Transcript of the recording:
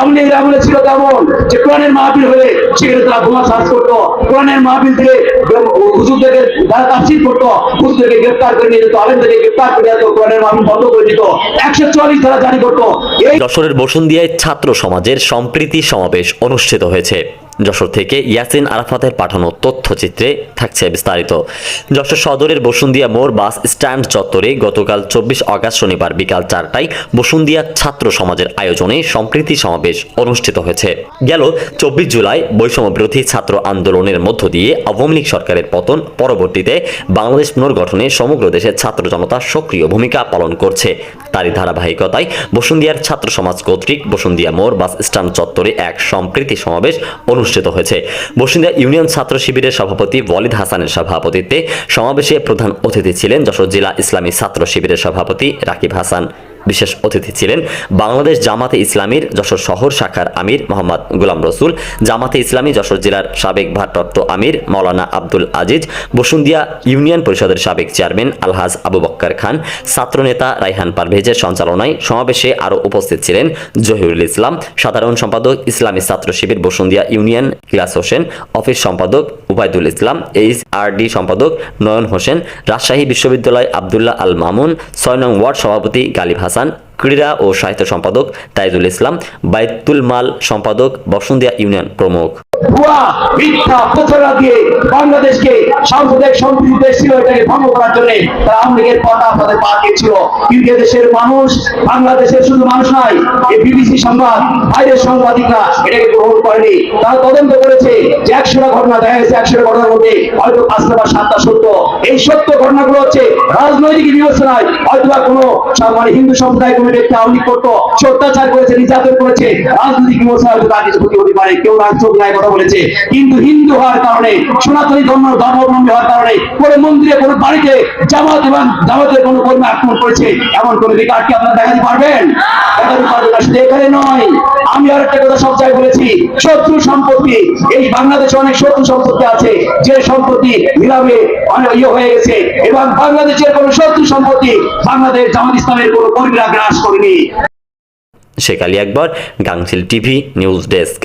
আমলে ছিল তেমন যে কোরআনের হলে সেখানে তারা বোমা সার্চ করতো। কোরআনের হুজুরদেরকে তারা করতো, হুজুরদেরকে করে নিয়ে যেত, আলেমদেরকে গ্রেফতার করে যেত, কোরআনের মাহফিল বন্ধ করে দিত। একশো চল্লিশ ধারা জারি করতো। এই যশোরের বসুন্দিয়ায় ছাত্র সমাজের সম্প্রীতি সমাবেশ অনুষ্ঠিত হয়েছে। যশোর থেকে ইয়াসিন আরাফাতের পাঠানো তথ্যচিত্রে থাকছে বিস্তারিত। যশোর সদরের বসুন্দিয়া মোড় বাস স্ট্যান্ড চত্বরে গতকাল চব্বিশ আগস্ট শনিবার বিকাল চারটায় বসুন্দিয়া ছাত্র সমাজের আয়োজনে সম্প্রীতি সমাবেশ অনুষ্ঠিত হয়েছে। গেল চব্বিশ জুলাই বৈষম্য বিরোধী ছাত্র আন্দোলনের মধ্য দিয়ে আওয়ামী লীগ সরকারের পতন, পরবর্তীতে বাংলাদেশ পুনর্গঠনে সমগ্র দেশের ছাত্র জনতা সক্রিয় ভূমিকা পালন করছে। তারই ধারাবাহিকতায় বসুন্দিয়ার ছাত্র সমাজ কর্তৃক বসুন্দিয়া মোড় বাস স্ট্যান্ড চত্বরে এক সম্প্রীতি সমাবেশ অনুষ্ঠিত হয়েছে। বসিন্দা ইউনিয়ন ছাত্র শিবিরের সভাপতি ওয়ালিদ হাসানের সভাপতিত্বে সমাবেশে প্রধান অতিথি ছিলেন যশোর জেলা ইসলামী ছাত্র শিবিরের সভাপতি রাকিব হাসান। বিশেষ অতিথি ছিলেন বাংলাদেশ জামাতে ইসলামীর যশোর শহর শাখার আমির মোহাম্মদ গোলাম রসুল, জামাতে ইসলামী যশোর জেলার সাবেক ভারপ্রাপ্ত আমির মৌলানা আব্দুল আজিজ বসুন্দিয়া ইউনিয়ন পরিষদের সাবেক চেয়ারম্যান আলহাজ আবু বক্কর খান, ছাত্রনেতা রাইহান পারভেজের সঞ্চালনায় সমাবেশে আরও উপস্থিত ছিলেন জহিরুল ইসলাম, সাধারণ সম্পাদক ইসলামী ছাত্র শিবির বসুন্দিয়া ইউনিয়ন, ইলাস হোসেন, অফিস সম্পাদক Ubaidul Islam H R D সম্পাদক নয়ন হোসেন, রাজশাহী বিশ্ববিদ্যালয় আবদুল্লাহ আল মামুন, ছয় নং ওয়ার্ড সভাপতি গালিব হাসান ক্রীড়া ও সাহিত্য সম্পাদক তাইজুল ইসলাম বাইতুল মাল সম্পাদক বসুন্দিয়া ইউনিয়ন প্রমুখ। ভুয়া, মিথ্যা প্রচারণা দিয়ে বাংলাদেশকে সাম্প্রদায়িক দেশ ছিল এটাকে ভঙ্গ করার জন্য তারা পথা আপনাদের কিন্তু দেশের মানুষ, বাংলাদেশের শুধু মানুষ এই বিবিসি সংবাদ, বাইরের সাংবাদিকরা এটাকে গ্রহণ করেনি। তারা তদন্ত করেছে যে একশোটা ঘটনা দেখা গেছে, একশোটা ঘটনার মধ্যে হয়তো পাঁচটা বা সাতটা সত্য। এই সত্য ঘটনাগুলো হচ্ছে রাজনৈতিক বিবেচনায় হয়তো বা কোনো মানে হিন্দু সম্প্রদায়, কোনো ব্যক্তি আওয়ামী করতো করেছে, নির্যাতন করেছে, রাজনৈতিক বিবেচনায় হয়তো তার কিছু ক্ষতি হতে পারে, কেউ কথা বলেছে। কিন্তু হিন্দু হওয়ার কারণে, সনাতনী ধর্ম ধর্মাবলম্বী হওয়ার কারণে কোনো মন্দিরে, কোনো বাড়িতে জামাত এবং জামাতের কোনো কর্মী আক্রমণ করেছে। এমন কোন রেকর্ড কি আপনারা দেখাতে পারবেন? এখানে নয়। আমি আর একটা কথা সব জায়গায় বলেছি, শত্রু সম্পত্তি, এই বাংলাদেশে অনেক শত্রু সম্পত্তি আছে, যে সম্পত্তি নিলামে অনেক ইয়ে হয়ে গেছে। এবং বাংলাদেশের কোনো শত্রু সম্পত্তি বাংলাদেশ জামাত ইসলামের কোনো কর্মীরা গ্রাস করেনি। Sheikh Ali Akbar TV, news desk.